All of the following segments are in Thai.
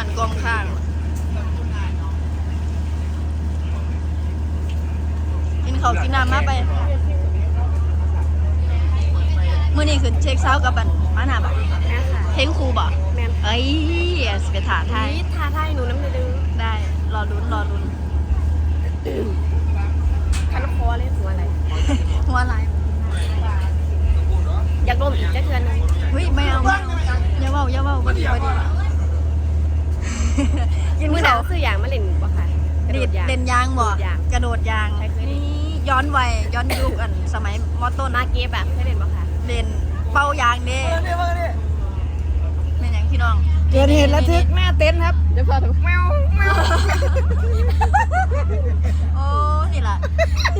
หันกองข้างกินข้าวกินน้ำมาไป มื่อนี้คือเช็คเช้ากับบันมาหนาบ่แม่ค่ะเพลงครูบ่แม่นเอ้ยสิไปถาไทยนี่ทาทายหนูน้ำดื้อได้ รอลุ้นรอลุ้นคันคอเลยหัวอะไร หัวอะไร อยากดมอีกจะเทือนหนึงเฮ้ยไม่เอาไม่เอาอย่าเว้าอย่าเว้าบ่ดีบ่ดี กินมือหนาข้าววซื้ออย่างมาเล่นบ่ค่ะกระโดดีดดยางเล่นยางบ่กระโดดยางกระโดดยางใช่เคยเล่น นี่ย้อนวัยย้อนยุคอันสมัยมอต้นมาเก็บอะเคยเล่นบ่ค่ะเล่นเป้ายางเด้แม่นหยังพี่น้องเกิดเหตุระทึกหน้าเต็นท์ครับเดี๋ยวพอถึงแมวแมวโอ้นี่ล่ะ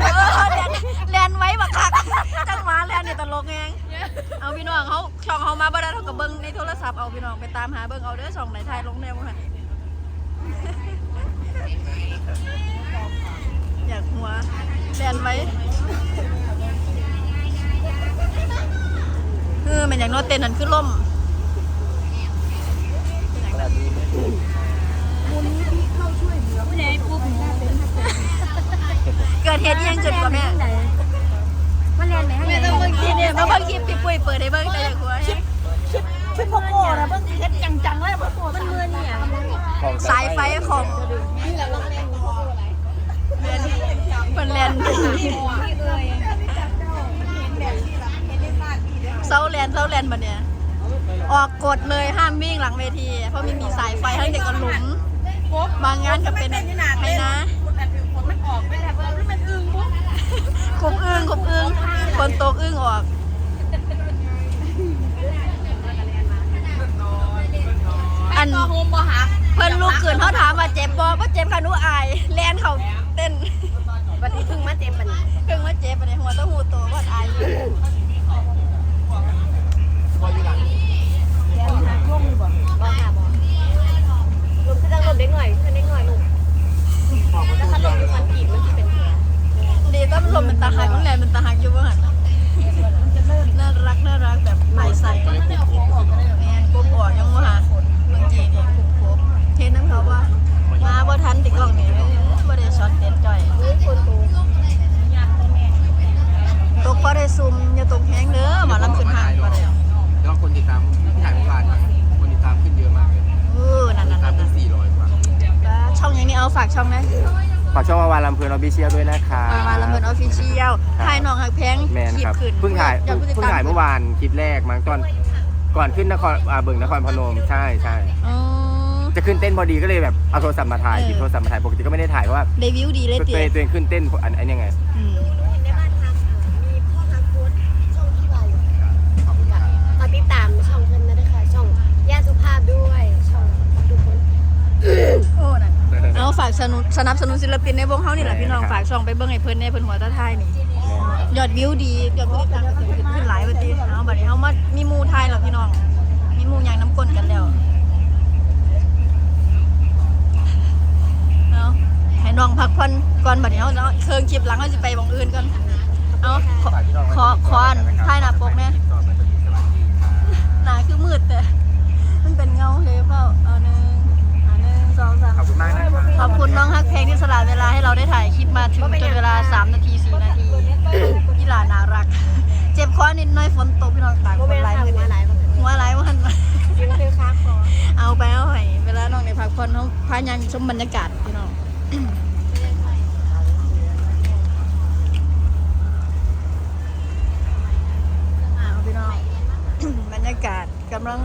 เออเรียนเรียนไว้บักคักจังหวะเรียนนี่ตลกแฮงเอาพี่น้องเขาช่องเขามาบ่ได้เท่ากับเบิ่งในโทรศัพท์เอาพี่น้องไปตามหาเบิ่งเอาเด้อช่องไหนไทยลงแนวบ่หั่นอยากหัวเรียนไว้ เออมันอย่างโนเต้นนั่นคือล่มเกิดเหตุอิหยังเกิดกว่าแม่มาเล่นไหมแม่ต้องเบิ่งคลิปเนี่ยมาเบิ่งคลิปพี่ปุ้ยเปิดให้เบิ่งแต่อย่ากลัวชิปชิปพ่อโก้นะเพิ่งเฮ็ดจังๆเลยพ่อโก้มันมือเนี่ยสายไฟของเรียนเป็นเรียน เซาแลนเซาแลนมาเนี่ย ออกกฎเลยห้ามวิ่งหลังเวที เพราะมีมีสายไฟทั้งเด็กกับหลุม บางงานก็เป็นให้นะมันออกไปแล้วมันอึ้งปุ๊บคุมอึ้งคุมอึ้งคนโตกอึ้งออกอันโฮมบ่หักเพิ่นลูกเกินเขาถามว่าเจ็บบ่ว่าเจ็บค่ะหนูอายแลนเขาเต้นวันนี้เพิ่งมาเจ็บปันนี้เพิ่งว่าเจ็บไปในหัวเต้องหูโตว่าอายอยู่ บ่ค่ะบ่ลมคือจังลมเด็กหน่อยคือเด็กหน่อยลูกแล้วถ้าลมมันกีดมันจะเป็นแผล ดี แต้มันลมเป็นตาหักน้องแลนเป็นตาหักอยู่บ่หันน่น่ารักน่ารักแบบไม่ใส่แม่นกบออกยังบ่หาบางทีนี่คุบคบเทนน้ำเขาว่ามาบ่ทันติดกล้องนี่บ่ได้ช็อตเด็ดจ่อยมือคนโตตกพอได้ซุ่มอย่าตกแห้งเด้อหมาลำขึ้นห้างบ่ได้ยอดคนติดตามที่ถ่ายเมื่อวานคนติดตามขึ้นเยอะมากเลยเออนั่นติดตามๆขึ้น400กว่าช่องอย่างนี้เอาฝากช่องนะ ฝากช่องวาวาลำเพลินออฟฟิเชียลด้วยนะคะมามาลำเพิ่นออฟฟิเชียลถ่ายน้องหักแพงแมนคลิคปรับ ขึ้นเพิ่งถ่ายอผู้ติดเพิ่งตถ่ายเมื่อวานคลิปแรกมั้งตอนก่อนขึ้นนครอ่าเบิ่งนครพนมใช่ใช่อ๋อ จะขึ้นเต้นพอดีก็เลยแบบเอาโทรศัพท์มาถ่ายเออ หยิบโทรศัพท์มาถ่ายปกติก็ไม่ได้ถ่ายเพราะว่าได้วิวดีเลยตัวเตี๋เอยงตัวเองขึ้นเต้นอันอันยังไง อืม ในบ้านทักมีพ่อฮักโค้ดช่องที่วายอยู่ ขอบคุณครับ มาติดตามช่องเพิ่นนะด้วยค่ะช่องย่าสุภาพด้วยช่องทุกคน โอ้นั่นเอาฝาก สนุนสนับสนุนศิลปินในวงเฮานี่แหละแม่พี่น้องครับฝากช่องไปเบิ่งให้เพิ่นในเพิ่นหัวตาไทยนี่ยอดวิวดียอดผู้ติดตามก็ขึ้นขึ้นหลายว่าติเอา ยังชมบรรยากาศพี่น้องพี่น้องบรรยากาศกำลัง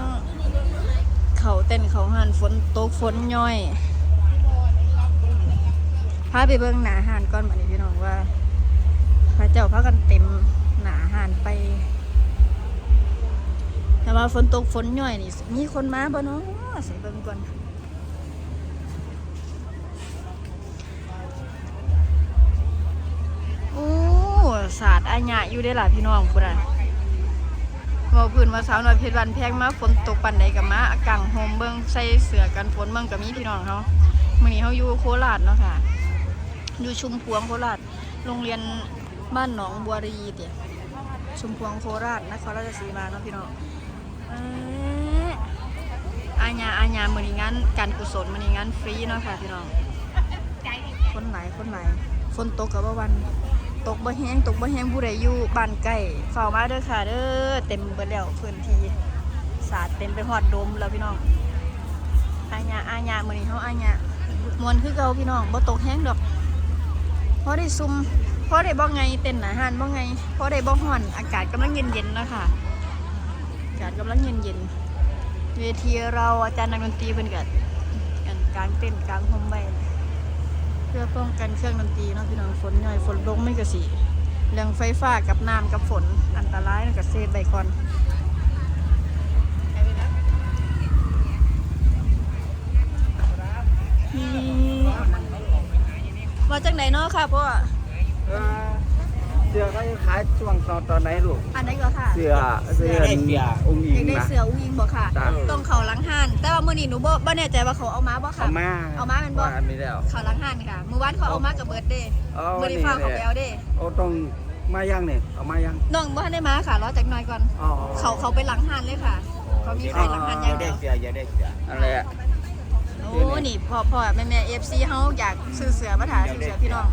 เขาเต้นเขาหันฝนตกฝนย่อยพาไปเบิ่งหนาหานก่อนบัดนี้พี่น้องว่าพระเจ้าพากันเต็มหนาหานไป แต่ว่าฝนตกฝนย่อยนี่มีคนมาบ่เนาะใส่เบิ่งก่อน ศาสตร์อาญะอยู่ได้อล่ะพี่น้องพุ่นน่ะเว่าพื้นว่าสาวน้อยเพชรวันแพงมาฝนตกปันใดกับมากางโฮมเบิ้งใส่เสื้อกันฝนเบิ้งกับมีพี่น้องเขามื่อนี้เขาอยู่โคราชเนาะค่ะอยู่ชุมพวงโคราชโรงเรียนบ้านหนองบัวรีเดียชุมพวงโคราชนครราชสีมาเนาะพี่น้องอาญาอาญามื้อนี้งานการกุศลมื้อนี้งานฟรีเนาะค่ะพี่น้อง คนไหลคนไหลฝนตกกับว่าวัน ตกบ่แห้งตกบ่แห้งผู้ใดอยู่บ้านใกล้เฝ้ามาเด้อค่ะเด้อเต็มเบิดแล้วพื้นที่สาดเต็มไปฮอดดมแล้วพี่น้องอาญาอาญามื้อนี้เฮาอาญามวนคือเก่าพี่น้องบ่ตกแห้งดอกพอได้ซุ่มพอได้บ่ไงเต้นอาหารบ่ไงพอได้บ่ฮ้อนอากาศกำลังเย็นๆนะค่ะอากาศกำลังเย็นๆเวทีเราอาจารย์นักดนตรีเพิ่นก็กันกลางเต้นกลางห่มไว้ พื่อป้องกันเครื่องดนตรีเนาะพี่น้องฝนย่อยฝนลงไม่กระสีเรื่องไฟฟ้ากับน้ำกับฝนอันตรายนะกับเซฟใบก่อนนี่มาจากไหนเนาะค่ะพ่อ สื้อเขาขายช่วงตอนตอนไหนลูก อันไหนก็ค่ะเสื้อเสื้อองค์หญิอยางกได้นะ เสืออุ้งยิงบ่ค่ะจ้ะต้องเขาหลังห้านแต่ว่ามื้อนี้หนูบ่บ่แน่ใจว่าเขาเอามาบ่ค่ะ เอามาเอามาเป็นบ่ว่าอันนี้แล้ว เขาหลังห้านค่ะมื้อวานเขาเอามากับเบิร์ดเดย์เอามื้อนี้ฟ้าเขาไปเอาเด้โอ้ต้องมายังเนี่ยเอามายังน้องบ่ทันได้มาค่ะรอจักหน่อยก่อน อ๋อเขาเขาไปหลังห้านเลยค่ะ เขามีขายหลังห้านอย่างเดียว อะไรอะ โอ้ นี่พ่อพ่อแม่แม่เอฟซีเฮาอยากซื้อเสือมาถาซื้อเสือพี่น้อง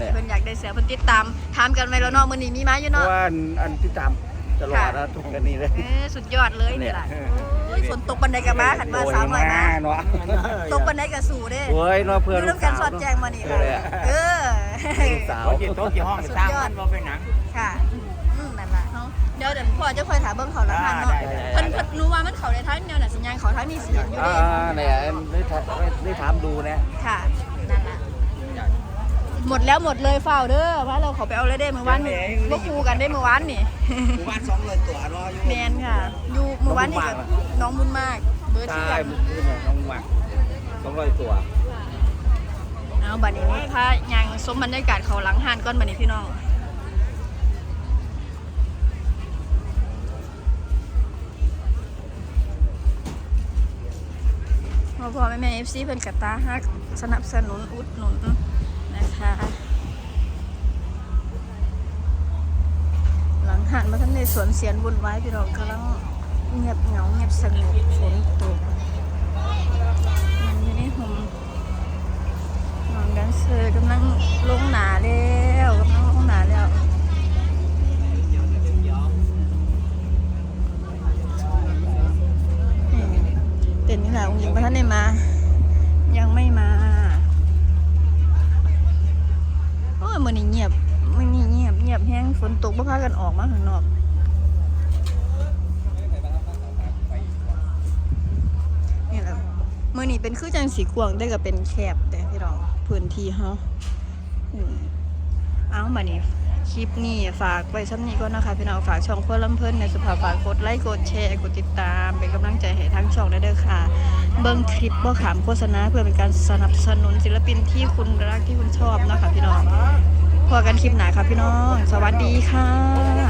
อะไรอะเพิ่นอยากได้เสือเพิ่นติดตามถามกันไว้แล้วเนาะมื้อนี้มีมาอยู่เพเนาะราะ ว่าอันอันที่ตามตลอดนะทุกกันนี้เลย เอ้สุดยอดเลยนี่ล่ะเนี่ย โอ้ยฝนตกบันไดกับมาขันมาสาวหน่อยมาเนาะตกบันไดกับสู่เด้โอ้ยเนาะอเพื่อนยู่ลูนํกกันสาวสอดแจงมานี่เอค่ะอเออ ลูกสาวกินโต๊ะกี่ห้องสุดสร้างยอดมันบ่เป็นหนัง ค่ะอืมนั่นล่ะเนาะเดี๋ยวเดี๋ยวพ่อจะคอยถามเบิ่งเขาหลังหันเนาะได้ได้ เพิ่นเพิ่นรู้ว่ามันเขาในทางแนวน่ะสัญญาณเขาทางนี้สิเห็นอยู่อ่าเด้เนี่ยได้ถามได้ถามดูนะค่ะนั่นแหละหมดแล้วหมดเลยเฝ้าเด้อว่าเราขอไปเอาเลยได้เมื่อวานนี่บ่คูกันได้เมื่อวานนี่หมู่บ้านสองเลยตัวรออยู่แมนค่ะ อยู่เมื่อวานนี่กับน้องบุญมาก เบอร์ใช่ที่กันมึงพูดเนี่ยน้องหมักสองร้อยตัวเอาบัดนี้พายังสมบรรยากาศเขาหลังหานก้อนบัดนี้พี่น้องพ่อพ่อแม่แม่เอฟซีเพิ่นกระตาฮักสนับสนุนอุดหนุน นะคะ หลังหันมาทั้งในสวนเสียนบุญไว้พี่น้องกำลังเงียบเหงาเงียบสงบฝนตกมันอยู่ในห่มน้องแดันเซอร์กำลังลงหนาเลยกำลังลงหนาแล้วนี่เต้นนี่แหละองค์หญิงพระท่านได้มา ยังไม่มา โอ้ยมันนี่เงียบมันนี่เงียบเงียบแห้งฝนตก บ่พากันออกมาข้างนอก นี่แหละมื่อนี้เป็นคือจังสีกวางได้ก็เป็นแคบแต่พี่น้องพื้นที่เฮาอืมเอาบัดนี้คลิปนี้ฝากไว้ซ้ำนี้ก็นะคะพี่น้องฝากช่องเพื่อลำเพิ่นในสภาฝากกดไลค์กดแชร์กดติดตาม เป็นกำลังใจให้ทั้งช่องได้เด้อค่ะ เบิ่งคลิปบ่ขามโฆษณาเพื่อเป็นการสนับสนุนศิลปินที่คุณรักที่คุณชอบนะคะพี่น้อง พอกันคลิปหนาค่ะพี่น้อง สวัสดีค่ะ